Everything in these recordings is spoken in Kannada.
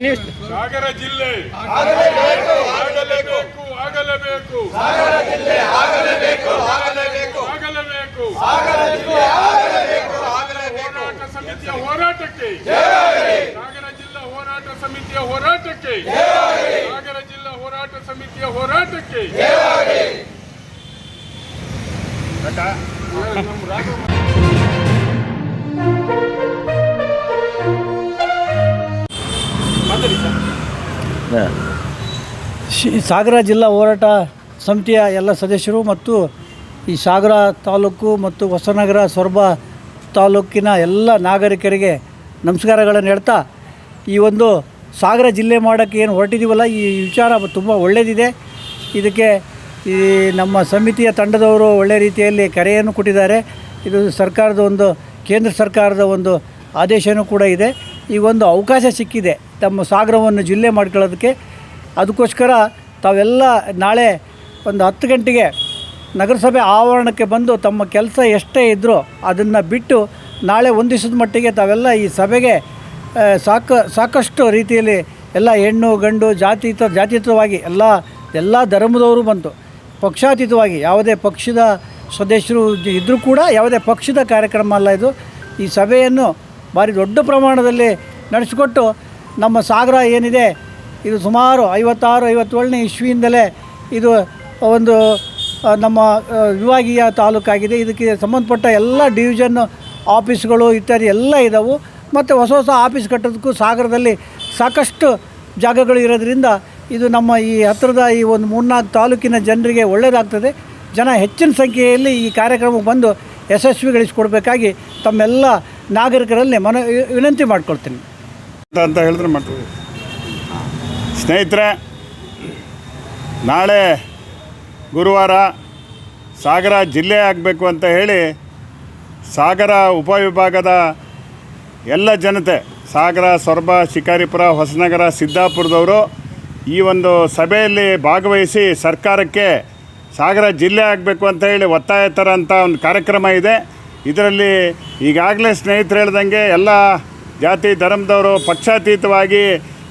ನೀವು ಸಾಗರ ಜಿಲ್ಲೆ. ಆಗಲೇಬೇಕು ಆಗಲೇಬೇಕು. ಆಗಲೇಬೇಕು ಹೋರಾಟ ಸಮಿತಿಯ ಹೋರಾಟಕ್ಕೆ. ಸಾಗರ ಜಿಲ್ಲಾ ಹೋರಾಟ ಸಮಿತಿಯ ಹೋರಾಟಕ್ಕೆ. ಸಾಗರ ಜಿಲ್ಲಾ ಹೋರಾಟ ಸಮಿತಿಯ ಹೋರಾಟಕ್ಕೆ. ನಮ್ಮ ರಾಘವ ಮಾತಾಡಿ ಸರ್. ಶಿ- ಸಾಗರ ಜಿಲ್ಲಾ ಹೋರಾಟ ಸಮಿತಿಯ ಎಲ್ಲ ಸದಸ್ಯರು ಮತ್ತು ಈ ಸಾಗರ ತಾಲೂಕು ಮತ್ತು ಹೊಸನಗರ ಸೊರಬ ತಾಲೂಕಿನ ಎಲ್ಲ ನಾಗರಿಕರಿಗೆ ನಮಸ್ಕಾರಗಳನ್ನು ಹೇಳ್ತಾ ಈ ಒಂದು ಸಾಗರ ಜಿಲ್ಲೆ ಮಾಡೋಕ್ಕೆ ಏನು ಹೊರಟಿದ್ದೀವಲ್ಲ ಈ ವಿಚಾರ ತುಂಬ ಒಳ್ಳೆಯದಿದೆ ಇದಕ್ಕೆ ಈ ನಮ್ಮ ಸಮಿತಿಯ ತಂಡದವರು ಒಳ್ಳೆಯ ರೀತಿಯಲ್ಲಿ ಕರೆಯನ್ನು ಕೊಟ್ಟಿದ್ದಾರೆ. ಇದು ಸರ್ಕಾರದ ಒಂದು ಕೇಂದ್ರ ಸರ್ಕಾರದ ಒಂದು ಆದೇಶನೂ ಕೂಡ ಇದೆ. ಈ ಒಂದು ಅವಕಾಶ ಸಿಕ್ಕಿದೆ. ತಮ್ಮ ಸಾಗರವನ್ನು ಜಿಲ್ಲೆ ಮಾಡ್ಕೊಳ್ಳೋದಕ್ಕೆ ಅದಕ್ಕೋಸ್ಕರ ತಾವೆಲ್ಲ ನಾಳೆ ಒಂದು ಹತ್ತು ಗಂಟೆಗೆ ನಗರಸಭೆ ಆವರಣಕ್ಕೆ ಬಂದು ತಮ್ಮ ಕೆಲಸ ಎಷ್ಟೇ ಇದ್ದರೂ ಅದನ್ನು ಬಿಟ್ಟು ನಾಳೆ ಒಂದು ಮಟ್ಟಿಗೆ ತಾವೆಲ್ಲ ಈ ಸಭೆಗೆ ಸಾಕ, ಸಾಕಷ್ಟು ರೀತಿಯಲ್ಲಿ ಎಲ್ಲ ಹೆಣ್ಣು, ಗಂಡು, ಜಾತೀತ, ಜಾತೀತವಾಗಿ ಎಲ್ಲ ಎಲ್ಲ ಧರ್ಮದವರು ಬಂತು. ಪಕ್ಷಾತೀತವಾಗಿ ಯಾವುದೇ ಪಕ್ಷದ ಸದಸ್ಯರು ಇದ್ದರೂ ಕೂಡ ಯಾವುದೇ ಪಕ್ಷದ ಕಾರ್ಯಕ್ರಮ ಅಲ್ಲ ಇದು. ಈ ಸಭೆಯನ್ನು ಭಾರಿ ದೊಡ್ಡ ಪ್ರಮಾಣದಲ್ಲಿ ನಡೆಸಿಕೊಟ್ಟು ನಮ್ಮ ಸಾಗರ ಏನಿದೆ, ಇದು ಸುಮಾರು ಐವತ್ತಾರು, ಐವತ್ತೇಳನೇ ಇಸ್ವಿಯಿಂದಲೇ ಇದು ಒಂದು ನಮ್ಮ ವಿಭಾಗೀಯ ತಾಲೂಕಾಗಿದೆ. ಇದಕ್ಕೆ ಸಂಬಂಧಪಟ್ಟ ಎಲ್ಲ ಡಿವಿಷನ್ ಆಫೀಸ್ಗಳು ಇತ್ಯಾದಿ ಎಲ್ಲ ಇದ್ದಾವೆ ಮತ್ತು ಹೊಸ ಹೊಸ ಆಫೀಸ್ ಕಟ್ಟೋದಕ್ಕೂ ಸಾಗರದಲ್ಲಿ ಸಾಕಷ್ಟು ಜಾಗಗಳು ಇರೋದ್ರಿಂದ ಇದು ನಮ್ಮ ಈ ಹತ್ತಿರದ ಈ ಒಂದು ಮೂರ್ನಾಲ್ಕು ತಾಲೂಕಿನ ಜನರಿಗೆ ಒಳ್ಳೆಯದಾಗ್ತದೆ ಜನ ಹೆಚ್ಚಿನ ಸಂಖ್ಯೆಯಲ್ಲಿ ಈ ಕಾರ್ಯಕ್ರಮಕ್ಕೆ ಬಂದು ಯಶಸ್ವಿಗೊಳಿಸಿಕೊಡ್ಬೇಕಾಗಿ ತಮ್ಮೆಲ್ಲ ನಾಗರಿಕರಲ್ಲಿ ಮನ, ವಿನಂತಿ ಮಾಡ್ಕೊಳ್ತೀನಿ. ಅಂತ ಹೇಳಿದ್ರೆ ಮಾಡ್ತೀವಿ. ಸ್ನೇಹಿತರೆ, ನಾಳೆ ಗುರುವಾರ ಸಾಗರ ಜಿಲ್ಲೆ ಆಗಬೇಕು ಅಂತ ಹೇಳಿ ಸಾಗರ ಉಪವಿಭಾಗದ ಎಲ್ಲ ಜನತೆ, ಸಾಗರ, ಸೊರಬ, ಶಿಕಾರಿಪುರ, ಹೊಸನಗರ, ಸಿದ್ದಾಪುರದವರು ಈ ಒಂದು ಸಭೆಯಲ್ಲಿ ಭಾಗವಹಿಸಿ ಸರ್ಕಾರಕ್ಕೆ ಸಾಗರ ಜಿಲ್ಲೆ ಆಗಬೇಕು ಅಂತ ಹೇಳಿ ಒತ್ತಾಯ ಥರ ಅಂತ ಒಂದು ಕಾರ್ಯಕ್ರಮ ಇದೆ. ಇದರಲ್ಲಿ ಈಗಾಗಲೇ ಸ್ನೇಹಿತರು ಹೇಳ್ದಂಗೆ ಎಲ್ಲ ಜಾತಿ ಧರ್ಮದವರು ಪಕ್ಷಾತೀತವಾಗಿ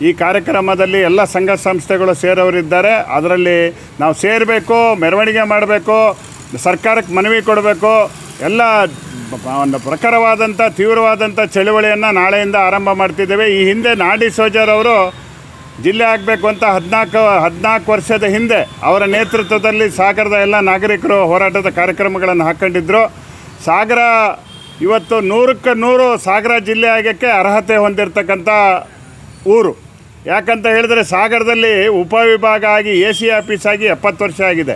ಈ ಕಾರ್ಯಕ್ರಮದಲ್ಲಿ ಎಲ್ಲ ಸಂಘ ಸಂಸ್ಥೆಗಳು ಸೇರೋರಿದ್ದಾರೆ ಅದರಲ್ಲಿ ನಾವು ಸೇರಬೇಕು, ಮೆರವಣಿಗೆ ಮಾಡಬೇಕು, ಸರ್ಕಾರಕ್ಕೆ ಮನವಿ ಕೊಡಬೇಕು. ಎಲ್ಲ ಒಂದು ಪ್ರಖರವಾದಂಥ, ತೀವ್ರವಾದಂಥ ಚಳುವಳಿಯನ್ನು ನಾಳೆಯಿಂದ ಆರಂಭ ಮಾಡ್ತಿದ್ದೇವೆ. ಈ ಹಿಂದೆ ನಾಡಿ ಸೋಜರವರು ಜಿಲ್ಲೆ ಆಗಬೇಕು ಅಂತ ಹದಿನಾಲ್ಕು ಹದಿನಾಲ್ಕು ವರ್ಷದ ಹಿಂದೆ ಅವರ ನೇತೃತ್ವದಲ್ಲಿ ಸಾಗರದ ಎಲ್ಲ ನಾಗರಿಕರು ಹೋರಾಟದ ಕಾರ್ಯಕ್ರಮಗಳನ್ನು ಹಾಕ್ಕೊಂಡಿದ್ದರು ಸಾಗರ ಇವತ್ತು ನೂರಕ್ಕೆ ನೂರು ಸಾಗರ ಜಿಲ್ಲೆ ಆಗೋಕ್ಕೆ ಅರ್ಹತೆ ಹೊಂದಿರತಕ್ಕಂಥ ಊರು. ಯಾಕಂತ ಹೇಳಿದ್ರೆ ಸಾಗರದಲ್ಲಿ ಉಪವಿಭಾಗ ಆಗಿ ಎ ಸಿ ಆಫೀಸ್ ಆಗಿ ಎಪ್ಪತ್ತು ವರ್ಷ ಆಗಿದೆ.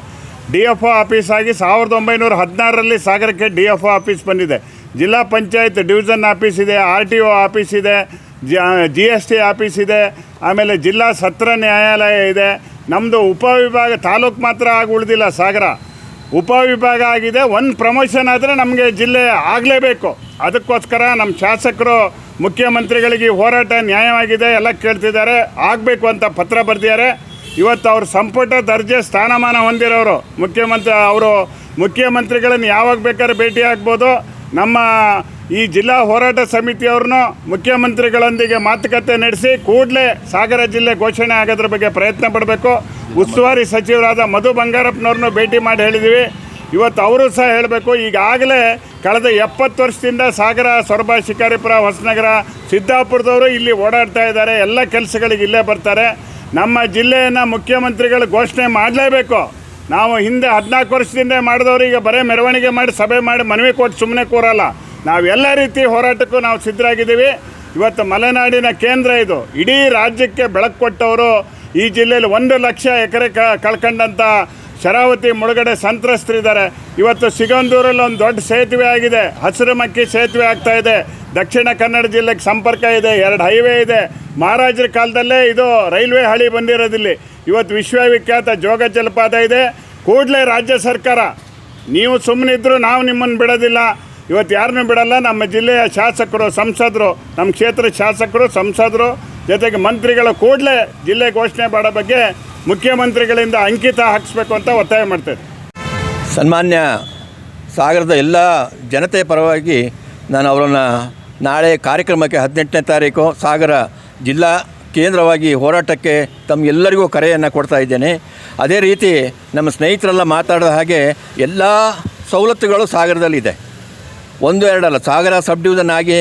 ಡಿ ಎಫ್ ಒ ಆಫೀಸ್ ಆಗಿ ಸಾವಿರದ ಒಂಬೈನೂರ ಹದಿನಾರರಲ್ಲಿ ಸಾಗರಕ್ಕೆ ಡಿ ಎಫ್ ಒ ಆಫೀಸ್ ಬಂದಿದೆ. ಜಿಲ್ಲಾ ಪಂಚಾಯತ್ ಡಿವಿಷನ್ ಆಫೀಸ್ ಇದೆ ಆರ್ ಟಿ ಒ ಆಫೀಸ್ ಇದೆ, ಜಿ ಎಸ್ ಟಿ ಆಫೀಸ್ ಇದೆ, ಆಮೇಲೆ ಜಿಲ್ಲಾ ಸತ್ರ ನ್ಯಾಯಾಲಯ ಇದೆ. ನಮ್ಮದು ಉಪವಿಭಾಗ ತಾಲೂಕು ಮಾತ್ರ ಆಗಿ ಉಳಿದಿಲ್ಲ ಸಾಗರ. ಉಪವಿಭಾಗ ಆಗಿದೆ. ಒಂದು ಪ್ರಮೋಷನ್ ಆದರೆ ನಮಗೆ ಜಿಲ್ಲೆ ಆಗಲೇಬೇಕು. ಅದಕ್ಕೋಸ್ಕರ ನಮ್ಮ ಶಾಸಕರು, ಮುಖ್ಯಮಂತ್ರಿಗಳಿಗೆ ಹೋರಾಟ ನ್ಯಾಯವಾಗಿದೆ, ಎಲ್ಲ ಕೇಳ್ತಿದ್ದಾರೆ. ಆಗಬೇಕು ಅಂತ ಪತ್ರ ಬರೆದಿದ್ದಾರೆ. ಇವತ್ತು ಅವ್ರ ಸಂಪುಟ ದರ್ಜೆ ಸ್ಥಾನಮಾನ ಹೊಂದಿರೋರು. ಮುಖ್ಯಮಂತ್ರಿ, ಅವರು ಮುಖ್ಯಮಂತ್ರಿಗಳನ್ನು ಯಾವಾಗ ಬೇಕಾದ್ರೆ ಭೇಟಿ ಆಗ್ಬೋದು. ನಮ್ಮ ಈ ಜಿಲ್ಲಾ ಹೋರಾಟ ಸಮಿತಿಯವ್ರನ್ನೂ ಮುಖ್ಯಮಂತ್ರಿಗಳೊಂದಿಗೆ ಮಾತುಕತೆ ನಡೆಸಿ ಕೂಡಲೇ ಸಾಗರ ಜಿಲ್ಲೆ ಘೋಷಣೆ ಆಗೋದ್ರ ಬಗ್ಗೆ ಪ್ರಯತ್ನ ಪಡಬೇಕು. ಉಸ್ತುವಾರಿ ಸಚಿವರಾದ ಮಧು ಬಂಗಾರಪ್ಪನವ್ರನ್ನೂ ಭೇಟಿ ಮಾಡಿ ಹೇಳಿದ್ದೀವಿ ಇವತ್ತು ಅವರು ಸಹ ಹೇಳಬೇಕು, ಈಗಾಗಲೇ ಕಳೆದ ಎಪ್ಪತ್ತು ವರ್ಷದಿಂದ ಸಾಗರ, ಸೊರಬ, ಶಿಕಾರಿಪುರ, ಹೊಸನಗರ, ಸಿದ್ದಾಪುರದವರು ಇಲ್ಲಿ ಓಡಾಡ್ತಾ ಇದ್ದಾರೆ. ಎಲ್ಲ ಕೆಲಸಗಳಿಗೆ ಇಲ್ಲೇ ಬರ್ತಾರೆ. ನಮ್ಮ ಜಿಲ್ಲೆಯನ್ನು ಮುಖ್ಯಮಂತ್ರಿಗಳು ಘೋಷಣೆ ಮಾಡಲೇಬೇಕು. ನಾವು ಹಿಂದೆ ಹದಿನಾಲ್ಕು ವರ್ಷದಿಂದ ಮಾಡಿದವರು ಈಗ ಬರೀ ಮೆರವಣಿಗೆ ಮಾಡಿ, ಸಭೆ ಮಾಡಿ ಮನವಿ ಕೊಟ್ಟು ಸುಮ್ಮನೆ ಕೂರಲ್ಲ. ನಾವು ಎಲ್ಲ ರೀತಿ ಹೋರಾಟಕ್ಕೂ ನಾವು ಸಿದ್ಧರಾಗಿದ್ದೀವಿ. ಇವತ್ತು ಮಲೆನಾಡಿನ ಕೇಂದ್ರ ಇದು. ಇಡೀ ರಾಜ್ಯಕ್ಕೆ ಬೆಳಕು ಕೊಟ್ಟವರು ಈ ಜಿಲ್ಲೆಯಲ್ಲಿ ಒಂದು ಲಕ್ಷ ಎಕರೆ ಕ ಕಳ್ಕೊಂಡಂಥ ಶರಾವತಿ ಮುಳುಗಡೆ ಸಂತ್ರಸ್ತರಿದ್ದಾರೆ ಇವತ್ತು ಸಿಗಂದೂರಲ್ಲಿ ಒಂದು ದೊಡ್ಡ ಸೇತುವೆ ಆಗಿದೆ. ಹಸಿರು ಮಕ್ಕಿ ಸೇತುವೆ ಆಗ್ತಾ ಇದೆ. ದಕ್ಷಿಣ ಕನ್ನಡ ಜಿಲ್ಲೆಗೆ ಸಂಪರ್ಕ ಇದೆ. ಎರಡು ಹೈವೇ ಇದೆ. ಮಹಾರಾಜರ ಕಾಲದಲ್ಲೇ ಇದು ರೈಲ್ವೆ ಹಳಿ ಬಂದಿರೋದಿಲ್ಲಿ. ಇವತ್ತು ವಿಶ್ವವಿಖ್ಯಾತ ಜೋಗ ಜಲಪಾತ ಇದೆ. ಕೂಡಲೇ ರಾಜ್ಯ ಸರ್ಕಾರ, ನೀವು ಸುಮ್ಮನಿದ್ರು ನಾವು ನಿಮ್ಮನ್ನು ಬಿಡೋದಿಲ್ಲ. ಇವತ್ತು ಯಾರನ್ನೂ ಬಿಡಲ್ಲ, ನಮ್ಮ ಜಿಲ್ಲೆಯ ಶಾಸಕರು, ಸಂಸದರು, ನಮ್ಮ ಕ್ಷೇತ್ರದ ಶಾಸಕರು, ಸಂಸದರು, ಜೊತೆಗೆ ಮಂತ್ರಿಗಳ ಕೂಡಲೇ ಜಿಲ್ಲೆ ಘೋಷಣೆ ಮಾಡೋ ಬಗ್ಗೆ ಮುಖ್ಯಮಂತ್ರಿಗಳಿಂದ ಅಂಕಿತ ಹಾಕಿಸ್ಬೇಕು ಅಂತ ಒತ್ತಾಯ ಮಾಡ್ತೇನೆ ಸನ್ಮಾನ್ಯ ಸಾಗರದ ಎಲ್ಲ ಜನತೆಯ ಪರವಾಗಿ ನಾನು ಅವರನ್ನು ನಾಳೆ ಕಾರ್ಯಕ್ರಮಕ್ಕೆ ಹದಿನೆಂಟನೇ ತಾರೀಕು ಸಾಗರ ಜಿಲ್ಲಾ ಕೇಂದ್ರವಾಗಿ ಹೋರಾಟಕ್ಕೆ ತಮ್ಮೆಲ್ಲರಿಗೂ ಕರೆಯನ್ನು ಕೊಡ್ತಾ ಇದ್ದೇನೆ. ಅದೇ ರೀತಿ ನಮ್ಮ ಸ್ನೇಹಿತರೆಲ್ಲ ಮಾತಾಡಿದ ಹಾಗೆ ಎಲ್ಲ ಸವಲತ್ತುಗಳು ಸಾಗರದಲ್ಲಿದೆ. ಒಂದು ಎರಡಲ್ಲ, ಸಾಗರ ಸಬ್ ಡಿವಿಷನ್ ಆಗಿ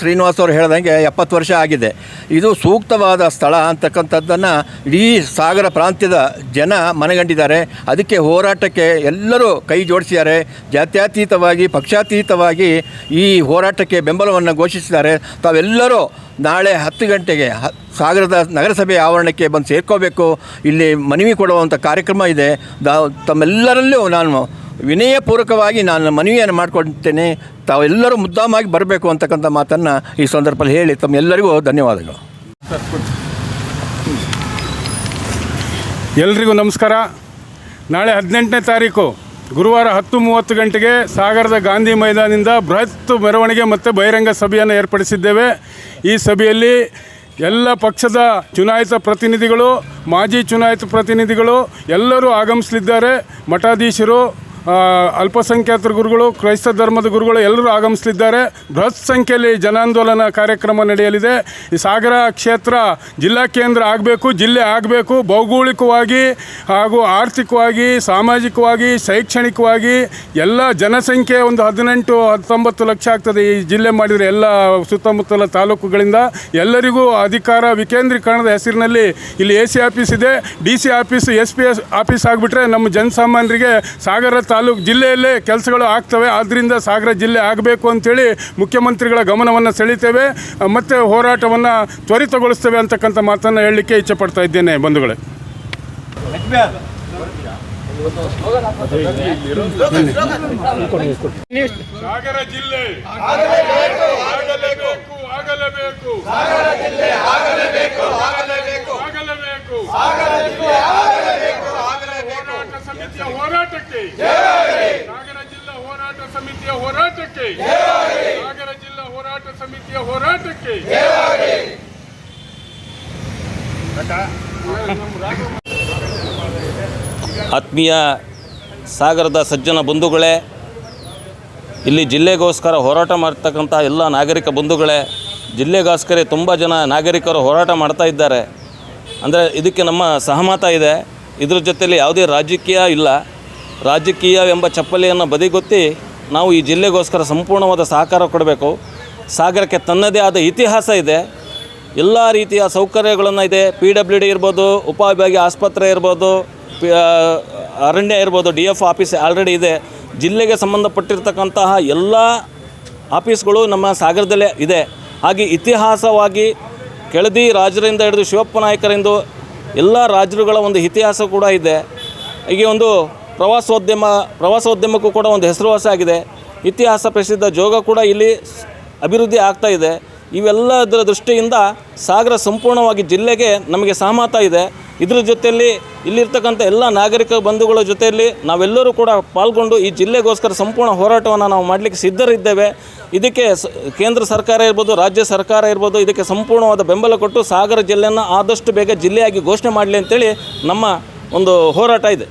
ಶ್ರೀನಿವಾಸ್ ಅವರು ಹೇಳ್ದಂಗೆ ಎಪ್ಪತ್ತು ವರ್ಷ ಆಗಿದೆ. ಇದು ಸೂಕ್ತವಾದ ಸ್ಥಳ ಅಂತಕ್ಕಂಥದ್ದನ್ನು ಇಡೀ ಸಾಗರ ಪ್ರಾಂತ್ಯದ ಜನ ಮನಗಂಡಿದ್ದಾರೆ. ಅದಕ್ಕೆ ಹೋರಾಟಕ್ಕೆ ಎಲ್ಲರೂ ಕೈ ಜೋಡಿಸಿದ್ದಾರೆ. ಜಾತ್ಯತೀತವಾಗಿ, ಪಕ್ಷಾತೀತವಾಗಿ ಈ ಹೋರಾಟಕ್ಕೆ ಬೆಂಬಲವನ್ನು ಘೋಷಿಸಿದ್ದಾರೆ. ತಾವೆಲ್ಲರೂ ನಾಳೆ ಹತ್ತು ಗಂಟೆಗೆ ಸಾಗರದ ನಗರಸಭೆ ಆವರಣಕ್ಕೆ ಬಂದು ಸೇರ್ಕೋಬೇಕು. ಇಲ್ಲಿ ಮನವಿ ಕೊಡುವಂಥ ಕಾರ್ಯಕ್ರಮ ಇದೆ. ತಮ್ಮೆಲ್ಲರಲ್ಲೂ ನಾನು ವಿನಯಪೂರ್ವಕವಾಗಿ ನಾನು ಮನವಿಯನ್ನು ಮಾಡಿಕೊಡ್ತೇನೆ ತಾವೆಲ್ಲರೂ ಮುದ್ದಾಮಾಗಿ ಬರಬೇಕು ಅಂತಕ್ಕಂಥ ಮಾತನ್ನು ಈ ಸಂದರ್ಭದಲ್ಲಿ ಹೇಳಿ ತಮ್ಮೆಲ್ಲರಿಗೂ ಧನ್ಯವಾದಗಳು. ಎಲ್ರಿಗೂ ನಮಸ್ಕಾರ. ನಾಳೆ ಹದಿನೆಂಟನೇ ತಾರೀಕು ಗುರುವಾರ ಹತ್ತು ಮೂವತ್ತು ಗಂಟೆಗೆ ಸಾಗರದ ಗಾಂಧಿ ಮೈದಾನದಿಂದ ಬೃಹತ್ ಮೆರವಣಿಗೆ ಮತ್ತು ಬಹಿರಂಗ ಸಭೆಯನ್ನು ಏರ್ಪಡಿಸಿದ್ದೇವೆ. ಈ ಸಭೆಯಲ್ಲಿ ಎಲ್ಲ ಪಕ್ಷದ ಚುನಾಯಿತ ಪ್ರತಿನಿಧಿಗಳು, ಮಾಜಿ ಚುನಾಯಿತ ಪ್ರತಿನಿಧಿಗಳು ಎಲ್ಲರೂ ಆಗಮಿಸಲಿದ್ದಾರೆ. ಮಠಾಧೀಶರು ಅಲ್ಪಸಂಖ್ಯಾತರ ಗುರುಗಳು, ಕ್ರೈಸ್ತ ಧರ್ಮದ ಗುರುಗಳು ಎಲ್ಲರೂ ಆಗಮಿಸಲಿದ್ದಾರೆ. ಬೃಹತ್ ಸಂಖ್ಯೆಯಲ್ಲಿ ಜನಾಂದೋಲನ ಕಾರ್ಯಕ್ರಮ ನಡೆಯಲಿದೆ. ಈ ಸಾಗರ ಕ್ಷೇತ್ರ ಜಿಲ್ಲಾ ಕೇಂದ್ರ ಆಗಬೇಕು, ಜಿಲ್ಲೆ ಆಗಬೇಕು. ಭೌಗೋಳಿಕವಾಗಿ ಹಾಗೂ ಆರ್ಥಿಕವಾಗಿ, ಸಾಮಾಜಿಕವಾಗಿ, ಶೈಕ್ಷಣಿಕವಾಗಿ ಎಲ್ಲ ಜನಸಂಖ್ಯೆ ಒಂದು ಹದಿನೆಂಟು, ಹತ್ತೊಂಬತ್ತು ಲಕ್ಷ ಆಗ್ತದೆ. ಈ ಜಿಲ್ಲೆ ಮಾಡಿದರೆ ಎಲ್ಲ ಸುತ್ತಮುತ್ತಲ ತಾಲೂಕುಗಳಿಂದ ಎಲ್ಲರಿಗೂ ಅಧಿಕಾರ ವಿಕೇಂದ್ರೀಕರಣದ ಹೆಸರಿನಲ್ಲಿ ಇಲ್ಲಿ ಎ ಸಿ ಆಫೀಸ್ ಇದೆ. D C office, S P S office ಆಗಿಬಿಟ್ರೆ ನಮ್ಮ ಜನಸಾಮಾನ್ಯರಿಗೆ ಸಾಗರ ತಾಲೂಕು ಜಿಲ್ಲೆಯಲ್ಲೇ ಕೆಲಸಗಳು ಆಗ್ತವೆ. ಆದ್ದರಿಂದ ಸಾಗರ ಜಿಲ್ಲೆ ಆಗಬೇಕು ಅಂತೇಳಿ ಮುಖ್ಯಮಂತ್ರಿಗಳ ಗಮನವನ್ನು ಸೆಳಿತೇವೆ. ಮತ್ತು ಹೋರಾಟವನ್ನು ತ್ವರಿತಗೊಳಿಸ್ತೇವೆ ಅಂತಕ್ಕಂಥ ಮಾತನ್ನು ಹೇಳಲಿಕ್ಕೆ ಇಚ್ಛೆ ಪಡ್ತಾ ಇದ್ದೇನೆ ಬಂಧುಗಳೇ. ಸಾಗರ ಜಿಲ್ಲೆ ಆಗಲೇಬೇಕು. ಆಗಲೇಬೇಕು ಆಗಲೇಬೇಕು. ಹೋರಾಟ ಸಮಿತಿಯ ಹೋರಾಟಕ್ಕೆ ಸಾಗರ ಜಿಲ್ಲಾ ಹೋರಾಟ ಸಮಿತಿಯ ಹೋರಾಟಕ್ಕೆ. ಸಾಗರ ಜಿಲ್ಲಾ ಹೋರಾಟ ಸಮಿತಿಯ ಹೋರಾಟಕ್ಕೆ. ಆತ್ಮೀಯ ಸಾಗರದ ಸಜ್ಜನ ಬಂಧುಗಳೇ ಇಲ್ಲಿ ಜಿಲ್ಲೆಗೋಸ್ಕರ ಹೋರಾಟ ಮಾಡ್ತಕ್ಕಂಥ ಎಲ್ಲ ನಾಗರಿಕ ಬಂಧುಗಳೇ ಜಿಲ್ಲೆಗೋಸ್ಕರ ತುಂಬ ಜನ ನಾಗರಿಕರು ಹೋರಾಟ ಮಾಡ್ತಾ ಇದ್ದಾರೆ. ಅಂದರೆ ಇದಕ್ಕೆ ನಮ್ಮ ಸಹಮತ ಇದೆ. ಇದ್ರ ಜೊತೆಯಲ್ಲಿ ಯಾವುದೇ ರಾಜಕೀಯ ಇಲ್ಲ. ರಾಜಕೀಯ ಎಂಬ ಚಪ್ಪಲಿಯನ್ನು ಬದಿಗೊತ್ತಿ ನಾವು ಈ ಜಿಲ್ಲೆಗೋಸ್ಕರ ಸಂಪೂರ್ಣವಾದ ಸಹಕಾರ ಕೊಡಬೇಕು. ಸಾಗರಕ್ಕೆ ತನ್ನದೇ ಆದ ಇತಿಹಾಸ ಇದೆ. ಎಲ್ಲ ರೀತಿಯ ಸೌಕರ್ಯಗಳನ್ನು ಇದೆ. ಪಿ ಡಬ್ಲ್ಯೂ ಡಿ ಇರ್ಬೋದು, ಉಪವಿಭಾಗೀಯ ಆಸ್ಪತ್ರೆ ಇರ್ಬೋದು ಅರಣ್ಯ ಇರ್ಬೋದು, ಡಿ ಎಫ್ ಆಫೀಸ್ ಆಲ್ರೆಡಿ ಇದೆ. ಜಿಲ್ಲೆಗೆ ಸಂಬಂಧಪಟ್ಟಿರ್ತಕ್ಕಂತಹ ಎಲ್ಲ ಆಫೀಸ್ಗಳು ನಮ್ಮ ಸಾಗರದಲ್ಲೇ ಇದೆ. ಹಾಗೆ ಇತಿಹಾಸವಾಗಿ ಕೆಳದಿ ರಾಜರಿಂದ ಹಿಡಿದು ಶಿವಪ್ಪ ನಾಯಕರಿಂದ ಎಲ್ಲ ರಾಜರುಗಳ ಒಂದು ಇತಿಹಾಸ ಕೂಡ ಇದೆ. ಹೀಗೆ ಒಂದು ಪ್ರವಾಸೋದ್ಯಮ, ಪ್ರವಾಸೋದ್ಯಮಕ್ಕೂ ಕೂಡ ಒಂದು ಹೆಸರುವಾಸಿಯಾಗಿದೆ ಇತಿಹಾಸ ಪ್ರಸಿದ್ಧ ಜೋಗ ಕೂಡ ಇಲ್ಲಿ ಅಭಿವೃದ್ಧಿ ಆಗ್ತಾ ಇದೆ. ಇವೆಲ್ಲದರ ದೃಷ್ಟಿಯಿಂದ ಸಾಗರ ಸಂಪೂರ್ಣವಾಗಿ ಜಿಲ್ಲೆಗೆ ನಮಗೆ ಸಹಮತ ಇದೆ. ಇದ್ರ ಜೊತೆಯಲ್ಲಿ ಇಲ್ಲಿರ್ತಕ್ಕಂಥ ಎಲ್ಲ ನಾಗರಿಕ ಬಂಧುಗಳ ಜೊತೆಯಲ್ಲಿ ನಾವೆಲ್ಲರೂ ಕೂಡ ಪಾಲ್ಗೊಂಡು ಈ ಜಿಲ್ಲೆಗೋಸ್ಕರ ಸಂಪೂರ್ಣ ಹೋರಾಟವನ್ನು ನಾವು ಮಾಡಲಿಕ್ಕೆ ಸಿದ್ಧರಿದ್ದೇವೆ. ಇದಕ್ಕೆ ಕೇಂದ್ರ ಸರ್ಕಾರ ಇರ್ಬೋದು, ರಾಜ್ಯ ಸರ್ಕಾರ ಇರ್ಬೋದು, ಇದಕ್ಕೆ ಸಂಪೂರ್ಣವಾದ ಬೆಂಬಲ ಕೊಟ್ಟು ಸಾಗರ ಜಿಲ್ಲೆಯನ್ನು ಆದಷ್ಟು ಬೇಗ ಜಿಲ್ಲೆಯಾಗಿ ಘೋಷಣೆ ಮಾಡಲಿ ಅಂತೇಳಿ ನಮ್ಮ ಒಂದು ಹೋರಾಟ ಇದೆ.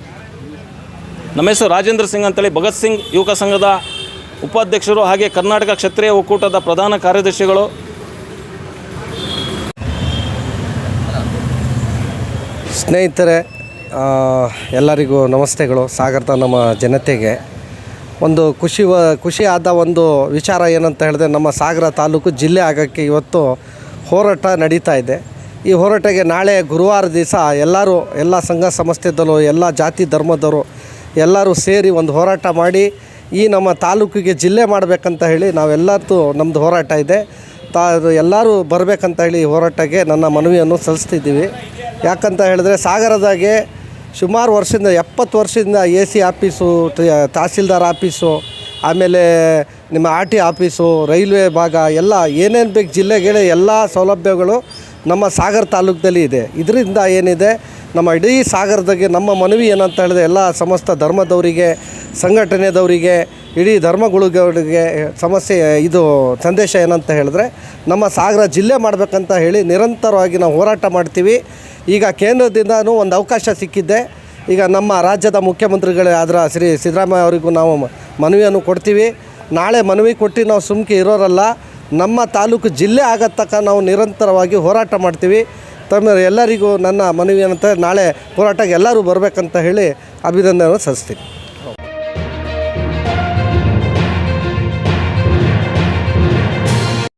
ನಮ್ಮ ಹೆಸರು ರಾಜೇಂದ್ರ ಸಿಂಗ್ ಅಂತೇಳಿ. ಭಗತ್ ಸಿಂಗ್ ಯುವಕ ಸಂಘದ ಉಪಾಧ್ಯಕ್ಷರು ಹಾಗೆ ಕರ್ನಾಟಕ ಕ್ಷತ್ರಿಯ ಒಕ್ಕೂಟದ ಪ್ರಧಾನ ಕಾರ್ಯದರ್ಶಿಗಳು. ಸ್ನೇಹಿತರೆ ಎಲ್ಲರಿಗೂ ನಮಸ್ತೆಗಳು. ಸಾಗರದ ನಮ್ಮ ಜನತೆಗೆ. ಒಂದು ಖುಷಿ ವ ಖುಷಿಯಾದ ಒಂದು ವಿಚಾರ ಏನಂತ ಹೇಳಿದ್ರೆ, ನಮ್ಮ ಸಾಗರ ತಾಲೂಕು ಜಿಲ್ಲೆ ಆಗೋಕ್ಕೆ ಇವತ್ತು ಹೋರಾಟ ನಡೀತಾ ಇದೆ. ಈ ಹೋರಾಟಕ್ಕೆ ನಾಳೆ ಗುರುವಾರ ದಿವಸ ಎಲ್ಲರೂ, ಎಲ್ಲ ಸಂಘ ಸಂಸ್ಥೆದಲ್ಲೂ ಎಲ್ಲ ಜಾತಿ ಧರ್ಮದವರು ಎಲ್ಲರೂ ಸೇರಿ ಒಂದು ಹೋರಾಟ ಮಾಡಿ ಈ ನಮ್ಮ ತಾಲೂಕಿಗೆ ಜಿಲ್ಲೆ ಮಾಡಬೇಕಂತ ಹೇಳಿ ನಾವೆಲ್ಲರದ್ದು ನಮ್ಮದು ಹೋರಾಟ ಇದೆ. ತಾ ಎಲ್ಲರೂ ಬರಬೇಕಂತ ಹೇಳಿ ಹೋರಾಟಕ್ಕೆ ನನ್ನ ಮನವಿಯನ್ನು ಸಲ್ಲಿಸ್ತಿದ್ದೀವಿ. ಯಾಕಂತ ಹೇಳಿದ್ರೆ ಸಾಗರದಾಗೆ ಸುಮಾರು ವರ್ಷದಿಂದ, ಎಪ್ಪತ್ತು ವರ್ಷದಿಂದ A C office tahsildar office, ಆಮೇಲೆ ನಿಮ್ಮ ಆರ್ ಟಿ ಆಫೀಸು, ರೈಲ್ವೆ ಭಾಗ, ಎಲ್ಲ ಏನೇನು ಬೇಕು ಜಿಲ್ಲೆಗೆ ಎಲ್ಲ ಸೌಲಭ್ಯಗಳು ನಮ್ಮ ಸಾಗರ ತಾಲೂಕಿನಲ್ಲಿ ಇದೆ. ಇದರಿಂದ ಏನಿದೆ ನಮ್ಮ ಇಡೀ ಸಾಗರದಾಗೆ ನಮ್ಮ ಮನವಿ ಏನಂತ ಹೇಳಿದ್ರೆ ಎಲ್ಲ ಸಮಸ್ತ ಧರ್ಮದವರಿಗೆ, ಸಂಘಟನೆದವರಿಗೆ, ಇಡೀ ಧರ್ಮಗಳಿಗೆ ಸಮಸ್ಯೆ, ಇದು ಸಂದೇಶ ಏನಂತ ಹೇಳಿದ್ರೆ ನಮ್ಮ ಸಾಗರ ಜಿಲ್ಲೆ ಮಾಡಬೇಕಂತ ಹೇಳಿ ನಿರಂತರವಾಗಿ ನಾವು ಹೋರಾಟ ಮಾಡ್ತೀವಿ. ಈಗ ಕೇಂದ್ರದಿಂದನೂ ಒಂದು ಅವಕಾಶ ಸಿಕ್ಕಿದ್ದೆ. ಈಗ ನಮ್ಮ ರಾಜ್ಯದ ಮುಖ್ಯಮಂತ್ರಿಗಳೇ ಆದ್ರೆ ಶ್ರೀ ಸಿದ್ದರಾಮಯ್ಯ ಅವರಿಗೂ ನಾವು ಮನವಿಯನ್ನು ಕೊಡ್ತೀವಿ. ನಾಳೆ ಮನವಿ ಕೊಟ್ಟು ನಾವು ಸುಮ್ಕೆ ಇರೋರಲ್ಲ, ನಮ್ಮ ತಾಲೂಕು ಜಿಲ್ಲೆ ಆಗತ್ತಕ್ಕ ನಾವು ನಿರಂತರವಾಗಿ ಹೋರಾಟ ಮಾಡ್ತೀವಿ. ತಮ್ಮ ಎಲ್ಲರಿಗೂ ನನ್ನ ಮನವಿ ಏನಂತ ನಾಳೆ ಹೋರಾಟಕ್ಕೆ ಎಲ್ಲರೂ ಬರಬೇಕಂತ ಹೇಳಿ ಅಭಿನಂದನೆ ಸಲ್ಲಿಸ್ತೀನಿ.